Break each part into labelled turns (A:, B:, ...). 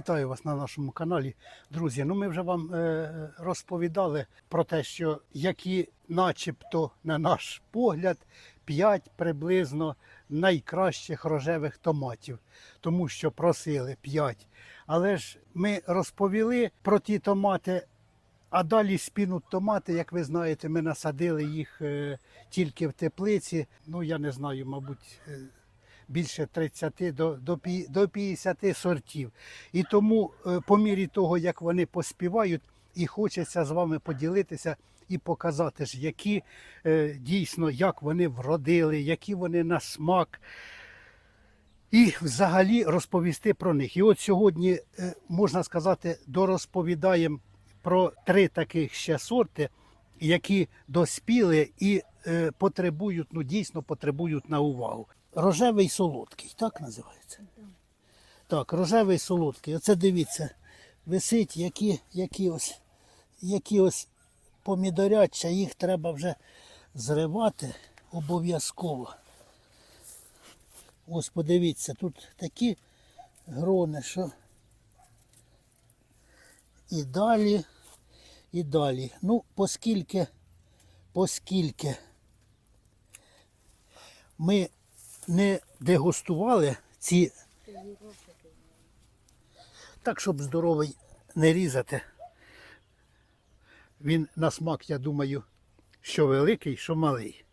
A: Вітаю вас на нашому каналі. Друзі, ну ми вже вам е, розповідали про те, що які начебто, на наш погляд, 5 приблизно найкращих рожевих томатів, тому що просили 5. Але ж ми розповіли про ті томати, а далі спінуть томати, як ви знаєте, ми насадили їх е, тільки в теплиці. Ну, я не знаю, мабуть, е, більше 30 до, до, до 50 сортів. І тому, е, по мірі того, як вони поспівають, і хочеться з вами поділитися і показати ж, які е, дійсно, як вони вродили, які вони на смак. І взагалі розповісти про них. І от сьогодні, е, можна сказати, дорозповідаємо про три таких ще сорти, які доспіли і потребують, ну дійсно потребують на увагу. Рожевий солодкий, так називається? Так, рожевий солодкий. Оце дивіться, висить, які, які ось, які ось помідоряча, їх треба вже зривати обов'язково. Ось подивіться, тут такі грони, що і далі, і далі. Ну, оскільки, оскільки ми не дегустували ці, так, щоб здоровий не різати. Він на смак, я думаю, що великий, що малий.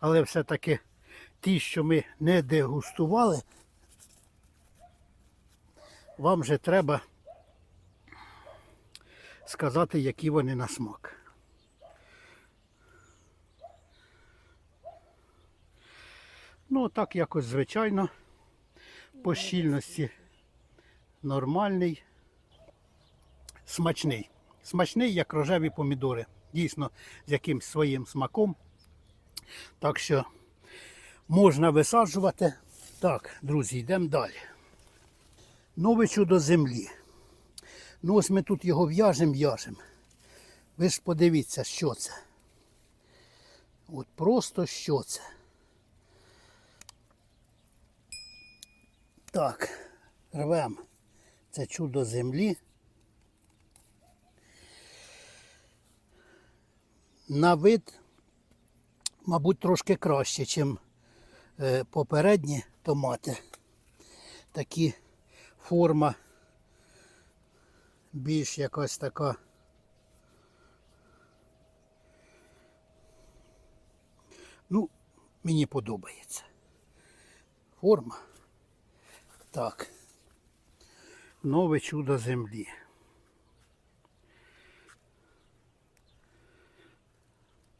A: Але все-таки ті, що ми не дегустували, вам же треба сказати, які вони на смак. Ну, так якось звичайно. По щільності нормальний, смачний. Смачний, як рожеві помідори. Дійсно, з якимсь своїм смаком. Так що можна висаджувати. Так, друзі, йдемо далі. Нове чудо землі. Ну ось ми тут його в'яжемо, в'яжемо. Ви ж подивіться, що це. От просто що це. Так, рвемо це чудо землі. На вид, мабуть, трошки краще, ніж попередні томати. Такі форма більш якась така. Ну, мені подобається. Форма. Так. Нове чудо землі.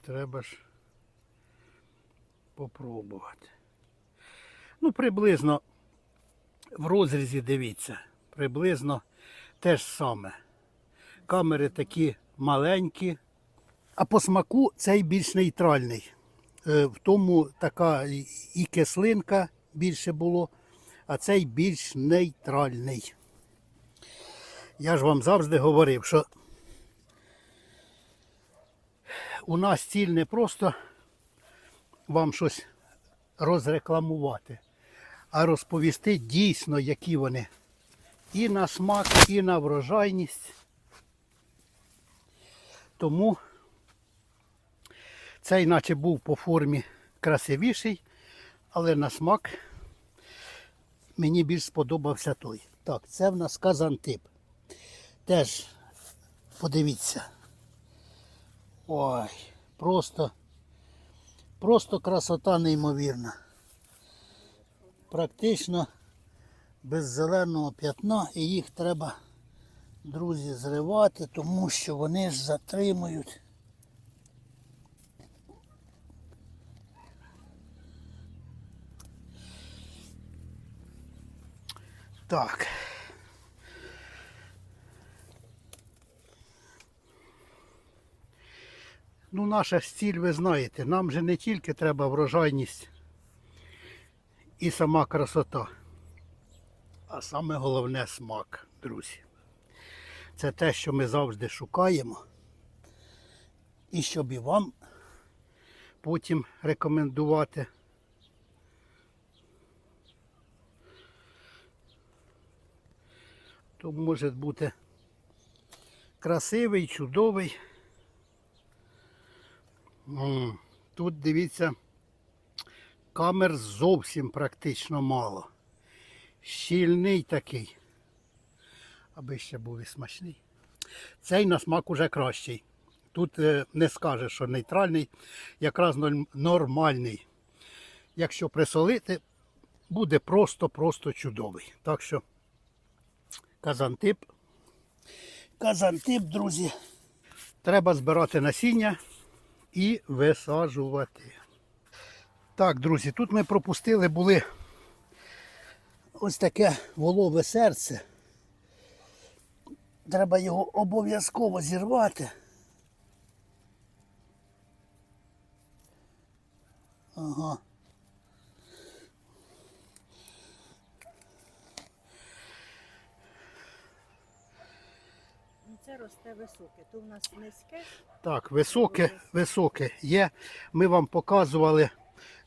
A: Треба ж попробувати. Ну, приблизно в розрізі дивіться, приблизно те ж саме. Камери такі маленькі, а по смаку цей більш нейтральний. Е, В тому така і- і кислинка більше було, а цей більш нейтральний. Я ж вам завжди говорив, що у нас ціль не просто вам щось розрекламувати, а розповісти дійсно, які вони і на смак, і на врожайність. Тому цей наче був по формі красивіший, але на смак мені більш сподобався той. Так, це в нас казантип. Теж подивіться. Ой, просто, просто красота неймовірна. Практично без зеленого п'ятна і їх треба, друзі, зривати, тому що вони ж затримують. Так. Ну, наша ж ціль, ви знаєте, нам же не тільки треба врожайність і сама красота, а саме головне смак, друзі. Це те, що ми завжди шукаємо. І щоб і вам потім рекомендувати. То може бути красивий, чудовий. Тут дивіться, камер зовсім практично мало. Щільний такий. Аби ще був і смачний. Цей на смак уже кращий. Тут е, не скажеш, що нейтральний, якраз нормальний. Якщо присолити, буде просто-просто чудовий. Так що казантип. Казантип, друзі. Треба збирати насіння і висаджувати. Так, друзі, тут ми пропустили були ось таке волове серце. Треба його обов'язково зірвати. Ага.
B: Це росте високе. То в нас низьке.
A: Так, високе, високе є. Ми вам показували,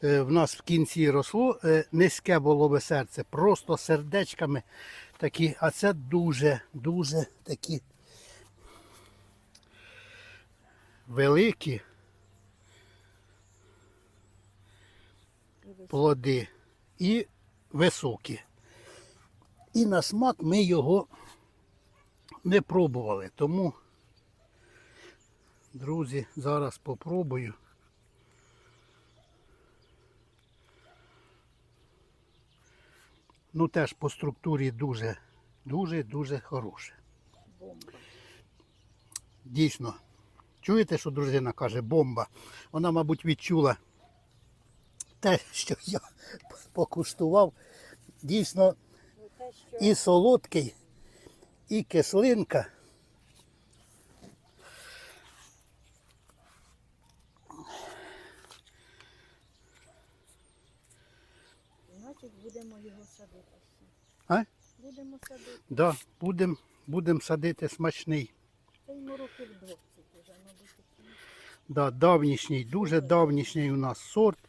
A: е, в нас в кінці росло е, низьке волове серце, просто сердечками такі, а це дуже, дуже такі великі плоди і високі. І на смак ми його не пробували. Тому, друзі, зараз попробую. Ну теж по структурі дуже, дуже, дуже хороше. Дійсно. Чуєте, що дружина каже бомба? Вона, мабуть, відчула те, що я покуштував. Дійсно,
B: Ну,
A: і солодкий, і кислинка.
B: значить будемо його садити.
A: А?
B: Будемо садити.
A: Да, будемо будем садити смачний.
B: Це йому років 20 вже, мабуть.
A: Да, давнішній, дуже давнішній у нас сорт.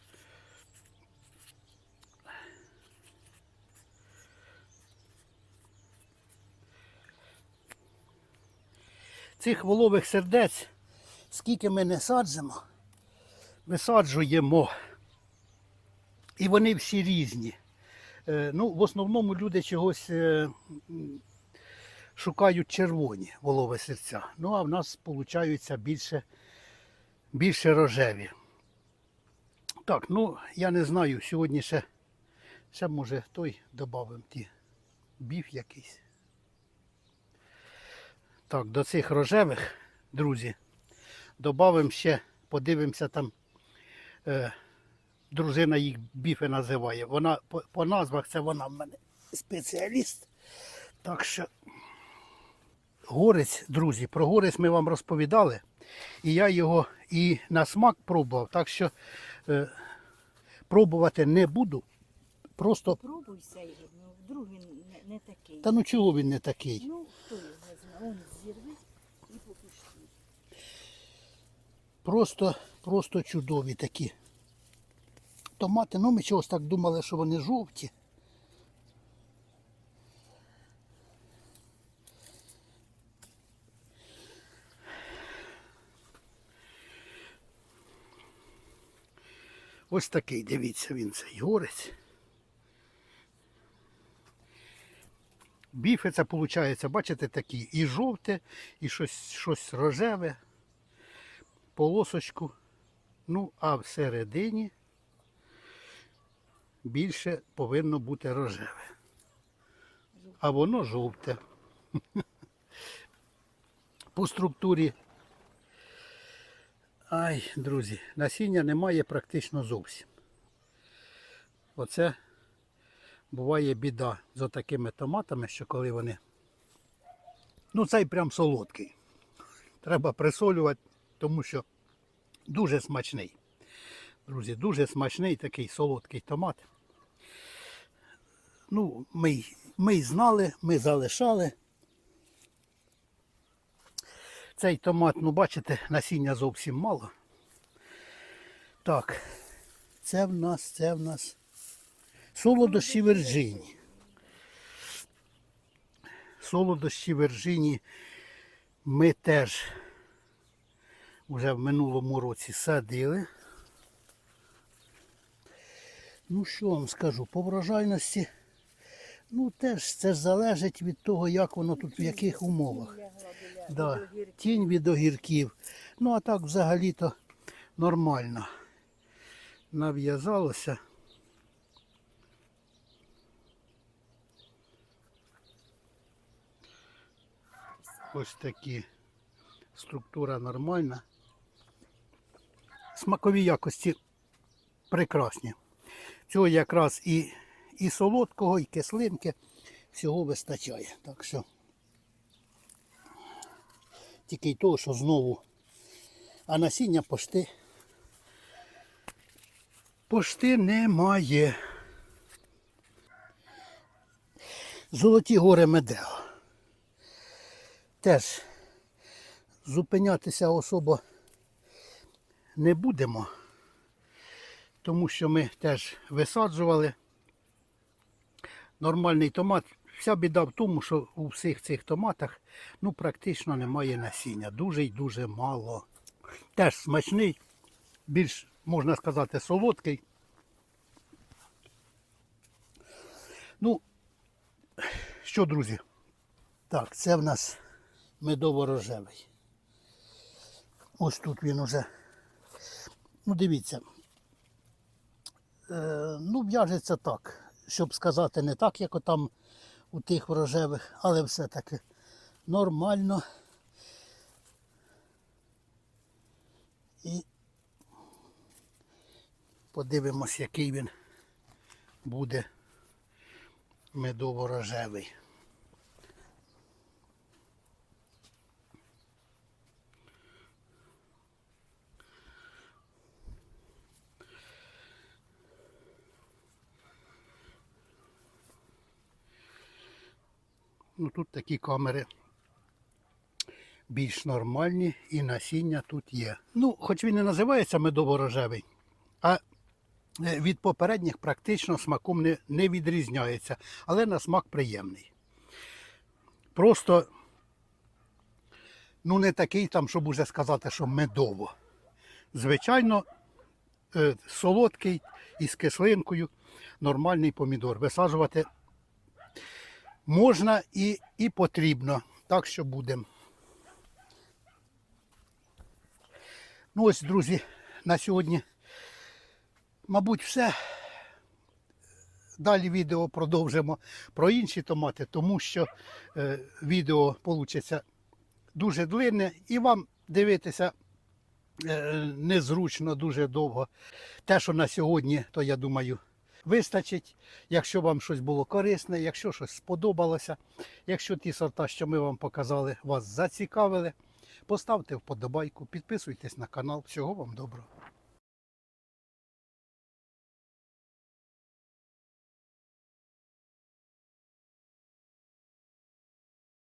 A: Цих волових сердець, скільки ми не саджимо, висаджуємо. І вони всі різні. Е, Ну, в основному люди чогось е, шукають червоні волові серця. Ну, а в нас виходить більше більше рожеві. Так, ну я не знаю, сьогодні ще, ще може той додамо ті біф якийсь. Так, до цих рожевих, друзі, додамо ще, подивимося там. Е, дружина їх біфи називає. Вона по, по назвах це вона в мене спеціаліст. Так що горець, друзі, про горець ми вам розповідали. І я його і на смак пробував, так що е, пробувати не буду. Просто,
B: Пробуй цей, ну, вдруг він не, не такий.
A: та ну чого він не такий?
B: Ну, хто он зірви і покуштуй.
A: Просто, просто чудові такі. Томати, ну ми чогось так думали, що вони жовті. Ось такий, дивіться, він цей горець. Біфи це виходить, бачите, такі і жовте, і щось, щось рожеве, полосочку. Ну, а всередині більше повинно бути рожеве. А воно жовте. По структурі. Ай, друзі, насіння немає практично зовсім. Оце буває біда з такими томатами, що коли вони. Ну, цей прям солодкий. Треба присолювати, тому що дуже смачний. Друзі, дуже смачний такий солодкий томат. Ну, ми, ми знали, ми залишали. Цей томат, ну бачите, насіння зовсім мало. Так, це в нас, це в нас солодощі Вірджині. солодощі вержині ми теж вже в минулому році садили. Ну, що вам скажу, по врожайності, ну теж це залежить від того, як воно тут, в яких умовах. Да. Тінь від огірків. Ну, а так взагалі-то нормально. Нав'язалося. Ось такі. Структура нормальна. Смакові якості прекрасні. Цього якраз і, і солодкого, і кислинки всього вистачає. Так що тільки й того, що знову. А насіння пошти. Пошти немає. Золоті гори Медео. Теж зупинятися особо не будемо, тому що ми теж висаджували нормальний томат. Вся біда в тому, що у всіх цих томатах ну, практично немає насіння. Дуже й дуже мало. Теж смачний, більш, можна сказати, солодкий. Ну, що, друзі? Так, це в нас медово-рожевий. Ось тут він уже. Ну, дивіться. Е, ну, в'яжеться так, щоб сказати, не так, як там у тих рожевих, але все-таки нормально. І подивимось, який він буде медово-рожевий. Ну тут такі камери більш нормальні і насіння тут є. Ну, хоч він і називається медово-рожевий, а е, від попередніх практично смаком не, не відрізняється, але на смак приємний. Просто ну не такий там, щоб уже сказати, що медово. Звичайно, е, солодкий із кислинкою, нормальний помідор. Висаджувати можна і, і потрібно. Так що будемо. Ну ось, друзі, на сьогодні, мабуть, все. Далі відео продовжимо про інші томати, тому що е, відео вийде дуже длинне і вам дивитися е, незручно дуже довго. Те, що на сьогодні, то я думаю, вистачить. Якщо вам щось було корисне, якщо щось сподобалося, якщо ті сорта, що ми вам показали, вас зацікавили, поставте вподобайку, підписуйтесь на канал. Всього вам доброго.